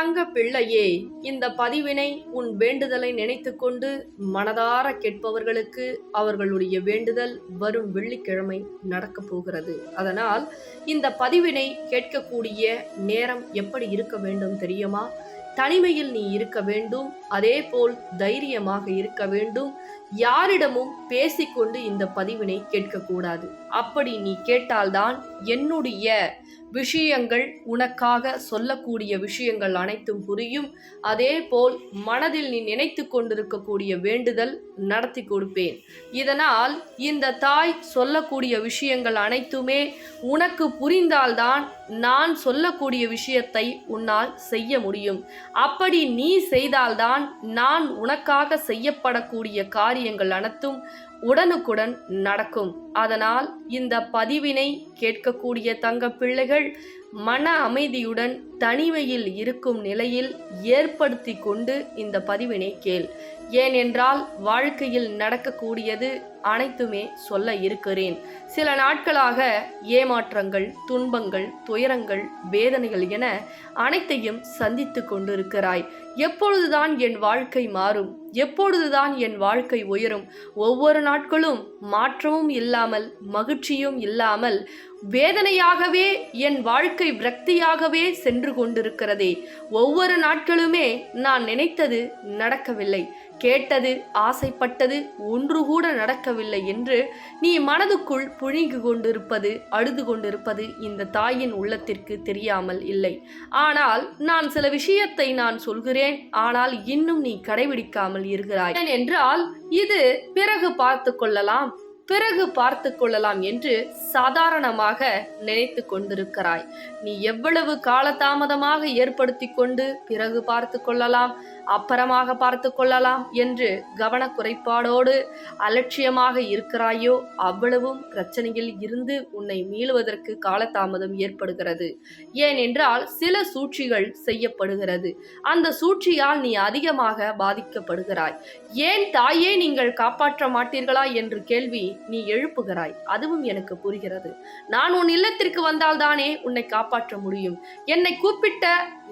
தங்க பிள்ளையே இந்த பதிவினை உன் வேண்டுதலை நினைத்துக்கொண்டு மனதார கேட்பவர்களுக்கு அவர்களுடைய வேண்டுதல் வரும் வெள்ளிக்கிழமை நடக்கப் போகிறது. அதனால் இந்த பதிவினை கேட்கக்கூடிய நேரம் எப்படி இருக்க வேண்டும் தெரியுமா? தனிமையில் நீ இருக்க வேண்டும் அதே போல் தைரியமாக இருக்க வேண்டும் யாரிடமும் பேசிக்கொண்டு இந்த பதிவினை கேட்கக்கூடாது. அப்படி நீ கேட்டால்தான் என்னுடைய விஷயங்கள் உனக்காக சொல்லக்கூடிய விஷயங்கள் அனைத்தும் புரியும். அதே போல் மனதில் நீ நினைத்து கொண்டிருக்கக்கூடிய வேண்டுதல் நடத்தி கொடுப்பேன். இதனால் இந்த தாய் சொல்லக்கூடிய விஷயங்கள் அனைத்துமே உனக்கு புரிந்தால்தான் நான் சொல்லக்கூடிய விஷயத்தை உன்னால் செய்ய முடியும். அப்படி நீ செய்தால்தான் நான் உனக்காக செய்யப்படக்கூடிய காரியங்கள் அனைத்தும் உடனுக்குடன் நடக்கும். அதனால் இந்த பதிவினை கேட்கக்கூடிய தங்க பிள்ளைகள் மன அமைதியுடன் தனிமையில் இருக்கும் நிலையில் ஏற்படுத்தி கொண்டு இந்த பதிவினை கேள். ஏனென்றால் வாழ்க்கையில் நடக்கக்கூடியது அனைத்துமே சொல்ல இருக்கிறேன். சில நாட்களாக ஏமாற்றங்கள் துன்பங்கள் துயரங்கள் வேதனைகள் என அனைத்தையும் சந்தித்து கொண்டிருக்கிறாய். எப்பொழுதுதான் என் வாழ்க்கை மாறும் எப்பொழுதுதான் என் வாழ்க்கை உயரும் ஒவ்வொரு நாட்களும் மாற்றமும் இல்லாமல் மகிழ்ச்சியும் இல்லாமல் வேதனையாகவே என் வாழ்க்கை விரக்தியாகவே சென்று கொண்டிருக்கிறதே. ஒவ்வொரு நாட்களுமே நான் நினைத்தது நடக்கவில்லை. கேட்டது ஆசைப்பட்டது ஒன்று கூட நடக்கவில்லை என்று நீ மனதுக்குள் புழுங்கி கொண்டிருப்பது அழுது கொண்டிருப்பது இந்த தாயின் உள்ளத்திற்கு தெரியாமல் இல்லை. ஆனால் நான் சில விஷயத்தை நான் சொல்கிறேன். ஆனால் இன்னும் நீ கடைபிடிக்காமல் இருக்கிறாய். என்றால் இது பிறகு பார்த்து கொள்ளலாம். பிறகு பார்த்து கொள்ளலாம் என்று சாதாரணமாக நினைத்து கொண்டிருக்கிறாய். நீ எவ்வளவு காலதாமதமாக ஏற்படுத்தி கொண்டு பிறகு பார்த்து கொள்ளலாம் அப்புறமாக பார்த்து கொள்ளலாம் என்று கவனக்குறைபாடோடு அலட்சியமாக இருக்கிறாயோ அவ்வளவும் பிரச்சனையில் இருந்து உன்னை மீளுவதற்கு காலதாமதம் ஏற்படுகிறது. ஏனென்றால் சில சூழ்ச்சிகள் செய்யப்படுகிறது. அந்த சூழ்ச்சியால் நீ அதிகமாக பாதிக்கப்படுகிறாய். ஏன் தாயே நீங்கள் காப்பாற்ற மாட்டீர்களா? என்று கேள்வி நீ எழுப்புகிறாய். அதுவும் எனக்கு புரிகிறது. நான் உன் இல்லத்திற்கு வந்தால்தானே உன்னை காப்பாற்ற முடியும். என்னை கூப்பிட்ட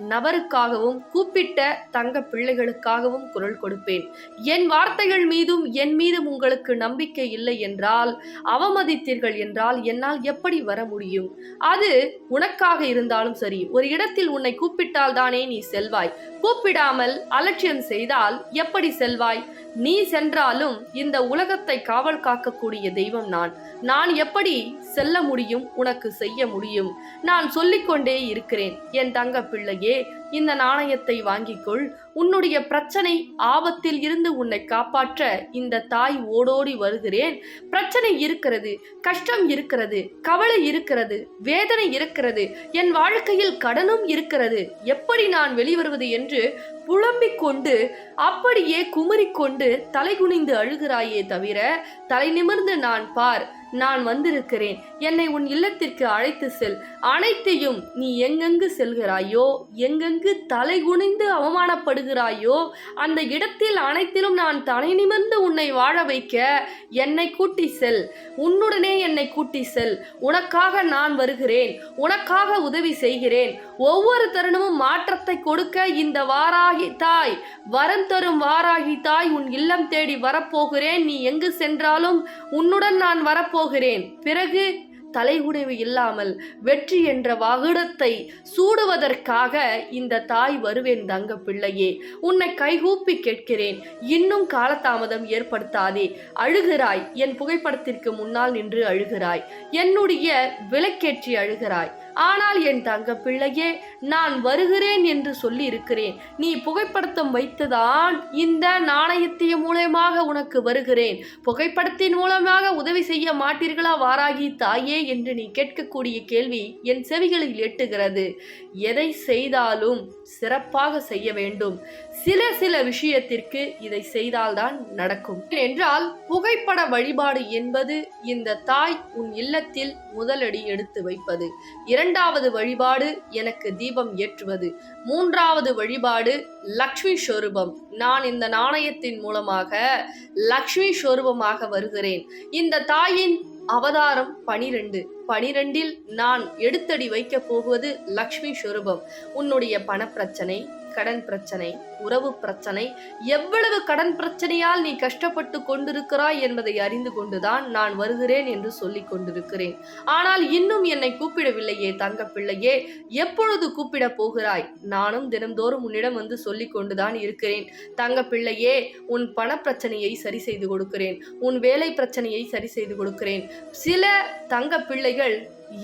நபருக்காகவும் கூப்பிட்ட தங்க பிள்ளைகளுக்காகவும் குரல் கொடுப்பேன். என் வார்த்தைகள் மீதும் என் மீதும் உங்களுக்கு நம்பிக்கை இல்லை என்றால் அவமதித்தீர்கள் என்றால் என்னால் எப்படி வர முடியும்? அது உனக்காக இருந்தாலும் சரி ஒரு இடத்தில் உன்னை கூப்பிட்டால் தானே நீ செல்வாய். கூப்பிடாமல் அலட்சியம் செய்தால் எப்படி செல்வாய்? நீ சென்றாலும் இந்த உலகத்தை காவல் காக்கக்கூடிய தெய்வம் நான். நான் எப்படி செல்ல முடியும் உனக்கு செய்ய முடியும். நான் சொல்லிக்கொண்டே இருக்கிறேன் என் தங்க பிள்ளையே இந்த நாணயத்தை வாங்கிக்கொள். உன்னுடைய பிரச்சனை ஆபத்தில் இருந்து உன்னை காப்பாற்ற இந்த தாய் ஓடோடி வருகிறேன். பிரச்சனை இருக்கிறது கஷ்டம் இருக்கிறது கவலை இருக்கிறது வேதனை இருக்கிறது என் வாழ்க்கையில் கடனும் இருக்கிறது. எப்படி நான் வெளிவருவது என்று புலம்பிக் கொண்டு அப்படியே குமரிக்கொண்டு தலைகுனிந்து அழுகிறாயே தவிர தலை நிமிர்ந்து நான் பார். நான் வந்திருக்கிறேன். என்னை உன் இல்லத்திற்கு அழைத்து செல். அனைத்தையும் நீ எங்கெங்கு செல்கிறாயோ எங்கெங்கு தலை குனிந்து அவமானப்படுகிறாயோ அந்த இடத்தில் அனைத்திலும் நான் தலை நிமிர்ந்து உன்னை வாழ வைக்க என்னை கூட்டி செல். உன்னுடனே என்னை கூட்டி செல். உனக்காக நான் வருகிறேன். உனக்காக உதவி செய்கிறேன். ஒவ்வொரு தருணமும் மாற்றத்தை கொடுக்க இந்த வாராகி தாய் வரம் தரும் வாராகி தாய் உன் இல்லம் தேடி வரப்போகிறேன். நீ எங்கு சென்றாலும் உன்னுடன் நான் வரப்போகிறேன். பிறகு தலைகுனிவு இல்லாமல் வெற்றி என்ற வகுடத்தை சூடுவதற்காக இந்த தாய் வருவேன் தங்க பிள்ளையே உன்னை கைகூப்பி கேட்கிறேன். இன்னும் காலதாமதம் ஏற்படுத்தாதே. அழுகிறாய். என் புகைப்படத்திற்கு முன்னால் நின்று அழுகிறாய். என்னுடைய விளக்கேற்றி அழுகிறாய். ஆனால் என் தங்க பிள்ளையே நான் வருகிறேன் என்று சொல்லி இருக்கிறேன் நீ புகைப்படத்தம் வைத்துதான் இந்த நாணயத்திய மூலயமாக உனக்கு வருகிறேன். புகைப்படத்தின் மூலமாக உதவி செய்ய மாட்டீர்களா வாராகி தாயே என்று நீ கேட்கக்கூடிய கேள்வி என் செவிகளில் எட்டுகிறது. எதை செய்தாலும் சிறப்பாக செய்ய வேண்டும். சில சில விஷயத்திற்கு இதை செய்தால்தான் நடக்கும். என்றால் புகைப்பட வழிபாடு என்பது இந்த தாய் உன் இல்லத்தில் முதலடி எடுத்து வைப்பது. இரண்டு இரண்டாவது வழிபாடு எனக்கு தீபம் ஏற்றுவது. மூன்றாவது வழிபாடு லக்ஷ்மி ஸ்வரூபம் நான் இந்த நாணயத்தின் மூலமாக லக்ஷ்மி ஸ்வரூபமாக வருகிறேன். இந்த தாயின் அவதாரம் பனிரெண்டு. பனிரெண்டில் நான் எடுத்தடி வைக்கப் போவது லக்ஷ்மி ஸ்வரூபம் உன்னுடைய பணப்பிரச்சனை கடன் பிரச்சனை உறவு பிரச்சனை எவ்வளவு கடன் பிரச்சனையால் நீ கஷ்டப்பட்டு கொண்டிருக்கிறாய் என்பதை அறிந்து கொண்டுதான் நான் வருகிறேன் என்று சொல்லிக் கொண்டிருக்கிறேன். ஆனால் இன்னும் என்னை கூப்பிடவில்லையே தங்க பிள்ளையே எப்பொழுது கூப்பிட போகிறாய்? நானும் தினம்தோறும் உன்னிடம் வந்து சொல்லிக் கொண்டுதான் இருக்கிறேன். தங்க பிள்ளையே உன் பண பிரச்சனையை சரி செய்து கொடுக்கிறேன். உன் வேலை பிரச்சனையை சரி செய்து கொடுக்கிறேன். சில தங்க பிள்ளைகள்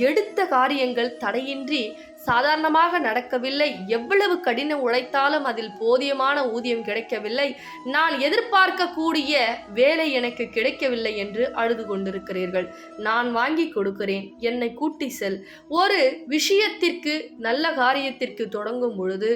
எடுத்த காரியங்கள் தடையின்றி சாதாரணமாக நடக்கவில்லை. எவ்வளவு கடின உழைத்தாலும் அதில் போதியமான ஊதியம் கிடைக்கவில்லை. நான் எதிர்பார்க்கக்கூடிய வேலை எனக்கு கிடைக்கவில்லை என்று அழுது கொண்டிருக்கிறீர்கள். நான் வாங்கி கொடுக்கிறேன். என்னை கூட்டி செல். ஒரு விஷயத்திற்கு நல்ல காரியத்திற்கு தொடங்கும் பொழுது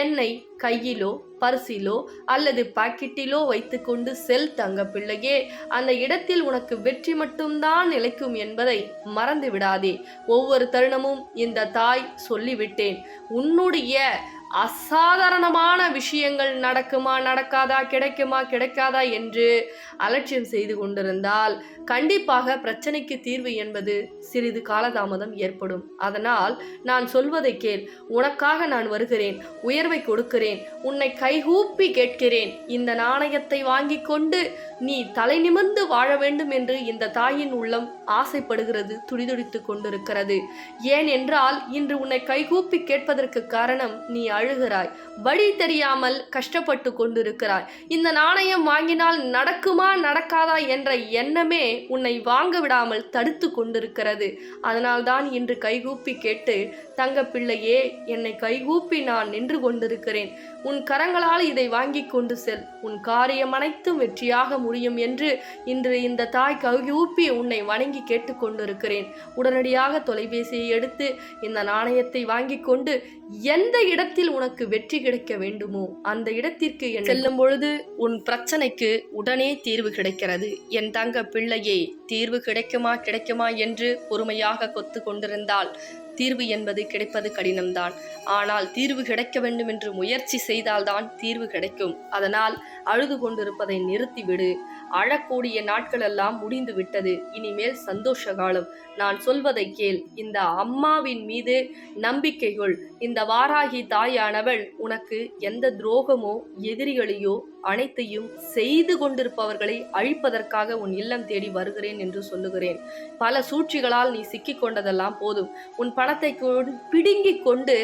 என்னை கையிலோ பரிசிலோ அல்லது பாக்கெட்டிலோ வைத்துக்கொண்டு செல் தங்க பிள்ளையே அந்த இடத்தில் உனக்கு வெற்றி மட்டும்தான் நிலைக்கும் என்பதை மறந்து விடாதே ஒவ்வொரு தருணமும் இந்த தாய் சொல்லிவிட்டேன். உன்னுடைய அசாதாரணமான விஷயங்கள் நடக்குமா நடக்காதா கிடைக்குமா கிடைக்காதா என்று அலட்சியம் செய்து கொண்டிருந்தால் கண்டிப்பாக பிரச்சனைக்கு தீர்வு என்பது சிறிது காலதாமதம் ஏற்படும். அதனால் நான் சொல்வதை கேள். உனக்காக நான் வருகிறேன். உயர்வை கொடுக்கிறேன். உன்னை கைகூப்பி கேட்கிறேன். இந்த நாணயத்தை வாங்கி கொண்டு நீ தலை நிமிர்ந்து வாழ வேண்டும் என்று இந்த தாயின் உள்ளம் ஆசைப்படுகிறது துடிதுடித்துக் கொண்டிருக்கிறது. ஏன் என்றால் இன்று உன்னை கைகூப்பி கேட்பதற்கு காரணம் நீ அழுகிறாய். வழி தெரியாமல் கஷ்டப்பட்டு கொண்டிருக்கிறாய். இந்த நாணயம் வாங்கினால் நடக்குமா நடக்காதா என்ற எண்ணமே உன்னை வாங்க விடாமல் தடுத்து கொண்டிருக்கிறது. அதனால்தான் இன்று கைகூப்பி கேட்டு தங்க பிள்ளையே என்னை கைகூப்பி நான் நின்று கொண்டிருக்கிறேன். உன் கரங்களால் இதை வாங்கி கொண்டு செல். உன் காரியம் அனைத்தும் வெற்றியாக முடியும் என்று இன்று இந்த தாய் கைகூப்பி உன்னை வணங்கி கேட்டுக்கொண்டிருக்கிறேன் உடனடியாக தொலைபேசியை எடுத்து இந்த நாணயத்தை வாங்கி கொண்டு எந்த இடத்தில் உனக்கு வெற்றி கிடைக்க வேண்டுமோ அந்த இடத்திற்கு செல்லும் பொழுது உன் பிரச்சனைக்கு உடனே தீர்வு கிடைக்கிறது. என் தங்க பிள்ளையே தீர்வு கிடைக்குமா கிடைக்குமா என்று பொறுமையாக கொத்து கொண்டிருந்தால் தீர்வு என்பது கிடைப்பது கடினம்தான். ஆனால் தீர்வு கிடைக்க வேண்டும் என்று முயற்சி செய்தால்தான் தீர்வு கிடைக்கும். அதனால் அழுது கொண்டிருப்பதை நிறுத்திவிடு. அழக்கூடிய நாட்களெல்லாம் முடிந்து விட்டது இனிமேல் சந்தோஷ காலம் நான் சொல்வதை கேள். இந்த அம்மாவின் மீது நம்பிக்கை கொள் இந்த வாராகி தாயானவள் உனக்கு எந்த துரோகமோ எதிரிகளையோ அனைத்தையும் செய்து கொண்டிருப்பவர்களை அழிப்பதற்காக உன் இல்லம் தேடி வருகிறேன் என்று சொல்லுகிறேன். பல சூழ்ச்சிகளால் நீ சிக்கிக் கொண்டதெல்லாம் போதும். உன் பணத்தை பிடுங்கிக் கொண்டு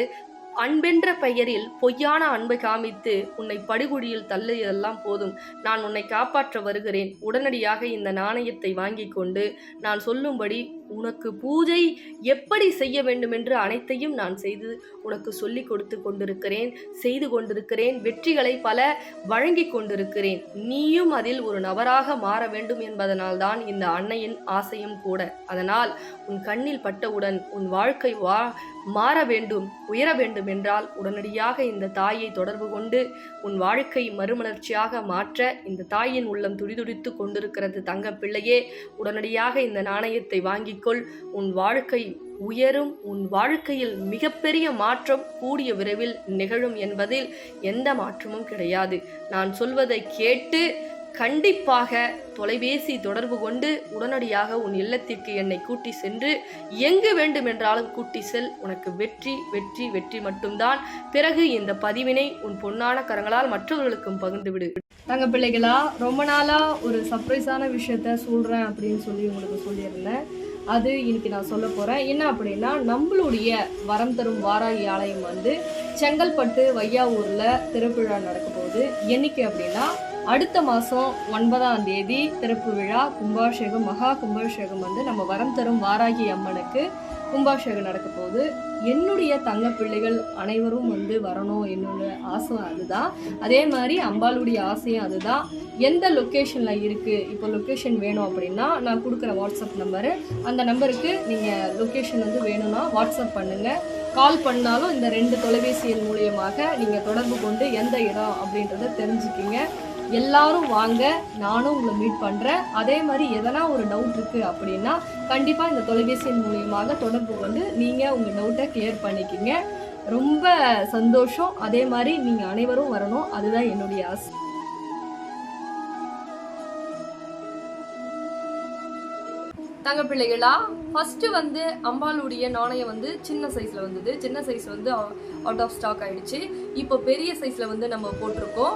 அன்பென்ற பெயரில் பொய்யான அன்பை காமித்து உன்னை படுகொடியில் தள்ளியதெல்லாம் போதும். நான் உன்னை காப்பாற்ற வருகிறேன். உடனடியாக இந்த நாணயத்தை வாங்கி கொண்டு நான் சொல்லும்படி உனக்கு பூஜை எப்படி செய்ய வேண்டுமென்று அனைத்தையும் நான் செய்து உனக்கு சொல்லிக் கொடுத்து கொண்டிருக்கிறேன் செய்து கொண்டிருக்கிறேன் வெற்றிகளை பல வழங்கி கொண்டிருக்கிறேன். நீயும் அதில் ஒரு நபராக மாற வேண்டும் என்பதனால்தான் இந்த அன்னையின் ஆசையும் கூட. அதனால் உன் கண்ணில் பட்டவுடன் உன் வாழ்க்கை வா மாற வேண்டும் உயர வேண்டும் என்றால் உடனடியாக இந்த தாயை தொடர்பு கொண்டு உன் வாழ்க்கை மறுமலர்ச்சியாக மாற்ற இந்த தாயின் உள்ளம் துடிதுடித்து கொண்டிருக்கிறது தங்க பிள்ளையே உடனடியாக இந்த நாணயத்தை வாங்கி வாங்கிக்கொள் உன் வாழ்க்கை உயரும். உன் வாழ்க்கையில் மிகப்பெரிய மாற்றம் கூடிய விரைவில் நிகழும் என்பதில் எந்த மாற்றமும் கிடையாது. நான் சொல்வதை கேட்டு கண்டிப்பாக தொலைபேசி தொடர்பு கொண்டு உடனடியாக உன் இல்லத்திற்கு என்னை கூட்டி சென்று எங்கு வேண்டுமென்றாலும் கூட்டி செல். உனக்கு வெற்றி வெற்றி வெற்றி மட்டும்தான். பிறகு இந்த பதிவினை உன் பொன்னான கரங்களால் மற்றவர்களுக்கும் பகிர்ந்து விடு தங்க பிள்ளைகளா ரொம்ப நாளாக ஒரு சர்ப்ரைஸான விஷயத்த சொல்கிறேன் அப்படின்னு சொல்லி உங்களுக்கு சொல்லியிருந்தேன். அது இன்னைக்கு நான் சொல்ல போகிறேன் என்ன அப்படின்னா நம்மளுடைய வரம் தரும் வாராகி ஆலயம் வந்து செங்கல்பட்டு வையாவூரில் திருவிழா நடக்க போகுது. என்னைக்கு அப்படின்னா அடுத்த மாதம் ஒன்பதாம் தேதி திறப்பு விழா கும்பாபிஷேகம் மகா கும்பாபிஷேகம் வந்து நம்ம வரம் தரும் வாராகி அம்மனுக்கு கும்பாபிஷேகம் நடக்க போகுது என்னுடைய தங்க பிள்ளைகள் அனைவரும் வந்து வரணும் என்னோட ஆசை அதுதான். அதே மாதிரி அம்பாளுடைய ஆசையும் அதுதான். எந்த லொக்கேஷனில் இருக்குது இப்போ லொக்கேஷன் வேணும் அப்படின்னா நான் கொடுக்குற வாட்ஸ்அப் நம்பரு அந்த நம்பருக்கு நீங்கள் லொக்கேஷன் வந்து வேணும்னா வாட்ஸ்அப் பண்ணுங்கள் கால் பண்ணாலும் இந்த ரெண்டு தொலைபேசி எண் மூலியமாக நீங்கள் தொடர்பு கொண்டு எந்த இடம் அப்படின்றத தெரிஞ்சுக்கிங்க. எல்லாரும் வாங்க நானும் உங்களை மீட் பண்ணுறேன் அதே மாதிரி எதனா ஒரு டவுட் இருக்குது அப்படின்னா கண்டிப்பாக இந்த தொலைபேசியின் மூலியமாக தொடர்பு கொண்டு நீங்கள் உங்கள் டவுட்டை கிளியர் பண்ணிக்கிங்க. ரொம்ப சந்தோஷம். அதே மாதிரி நீங்கள் அனைவரும் வரணும். அதுதான் என்னுடைய ஆசை. தங்க பிள்ளைகளா ஃபஸ்ட்டு வந்து அம்பாளுடைய நாணயம் வந்து சின்ன சைஸில் வந்தது. சின்ன சைஸ் வந்து அவுட் ஆஃப் ஸ்டாக் ஆகிடுச்சு இப்போ பெரிய சைஸில் வந்து நம்ம போட்டிருக்கோம்.